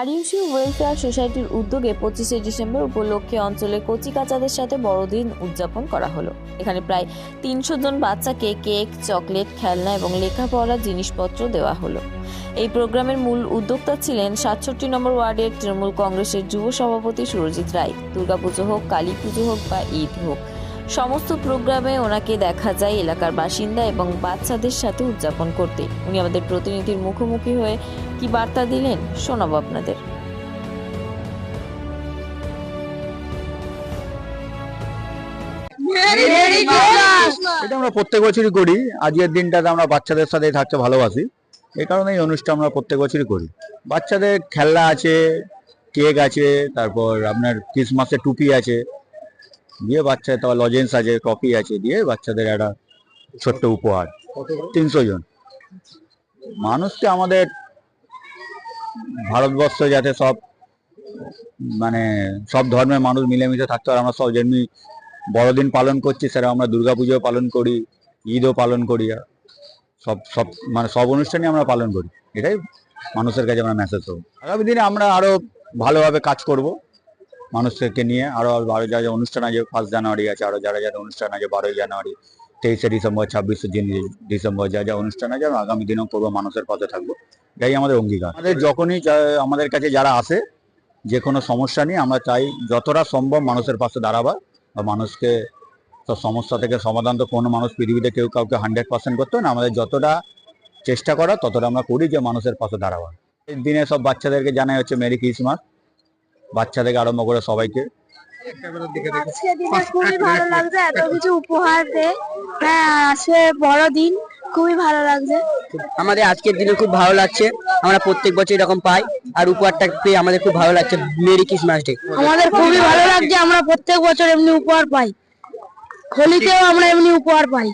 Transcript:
আরিউসি welfare সোসাইটির উদ্যোগে পঁচিশে ডিসেম্বর উপলক্ষে অঞ্চলে কচি কাচাদের সাথে বড়দিন উদযাপন করা হলো। এখানে প্রায় তিনশো জন বাচ্চাকে কেক, চকলেট, খেলনা এবং লেখাপড়ার জিনিসপত্র দেওয়া হলো। এই প্রোগ্রামের মূল উদ্যোক্তা ছিলেন সাতষট্টি নম্বর ওয়ার্ডের তৃণমূল কংগ্রেসের যুব সভাপতি সুরজিৎ রায়। দুর্গাপুজো হোক কালী পুজো হোক বা ঈদ হোক। সমস্ত প্রোগ্রামে ওনাকে দেখা যায় এলাকার বাসিন্দা এবং বাচ্চাদের সাথে উদযাপন করতে। উনি আমাদের প্রতিনিধির মুখোমুখি হয়ে কি বার্তা দিলেন শোনাবো আপনাদের। এটা আমরা প্রত্যেক বছরই করি। আজকের দিনটাতে আমরা বাচ্চাদের সাথে থাকতে ভালোবাসি। এই কারণে এই অনুষ্ঠান আমরা প্রত্যেক বছরই করি। বাচ্চাদের খেলনা আছে কেক আছে তারপর আপনার ক্রিসমাসের টুপি আছে। দিয়ে বাচ্চা তারপর লজেন্স আছে কফি আছে, দিয়ে বাচ্চাদের একটা ছোট্ট উপহার। তিনশো জন। মানুষকে আমাদের ভারতবর্ষ যাতে সব মানে সব ধর্মের মানুষ মিলেমিশে থাকতে পারে, আমরা সব যেমনি বড়দিন পালন করছি সেটা আমরা দুর্গাপুজো পালন করি, ঈদও পালন করি সব সব মানে সব অনুষ্ঠানই আমরা পালন করি। এটাই মানুষের কাছে আমরা মেসেজ দেবো আগামী দিনে আমরা আরও ভালোভাবে কাজ করব। মানুষকে নিয়ে আরও বারো যা যা অনুষ্ঠান আছে ফার্স্ট জানুয়ারি আছে, আরও যারা যারা অনুষ্ঠান আছে বারোই জানুয়ারি, তেইশে ডিসেম্বর, ছাব্বিশে ডিসেম্বর যা যা অনুষ্ঠান আছে আগামী দিনেও করব মানুষের পাশে থাকব। এটাই আমাদের অঙ্গীকার। আমাদের যখনই আমাদের কাছে যারা আসে যে কোনো সমস্যা নিয়ে আমরা চাই যতটা সম্ভব মানুষের পাশে দাঁড়াবার, বা মানুষকে তো সমস্যা থেকে সমাধান তো কোনো মানুষ পৃথিবীতে কেউ কাউকে হান্ড্রেড পার্সেন্ট করতে না, আমাদের যতটা চেষ্টা করা ততটা আমরা করি যে মানুষের পাশে দাঁড়াবার। এই দিনে সব বাচ্চাদেরকে জানাই হচ্ছে মেরি ক্রিসমাস বাচ্চা থেকে আরম্ভ করে সবাইকে। আজকে দিনে খুবই ভালো লাগছে এত কিছু উপহার দেয় হ্যাঁ আজকে বড় দিন খুবই ভালো লাগছে। আমাদের আজকের দিনে খুব ভালো লাগছে। আমরা প্রত্যেক বছর এরকম পাই আর উপহারটা পেয়ে আমাদের খুব ভালো লাগছে। Merry Christmas day. আমাদের খুবই ভালো লাগছে আমরা প্রত্যেক বছর এমনি উপহার পাই। হোলিতেও আমরা এমনি উপহার পাই।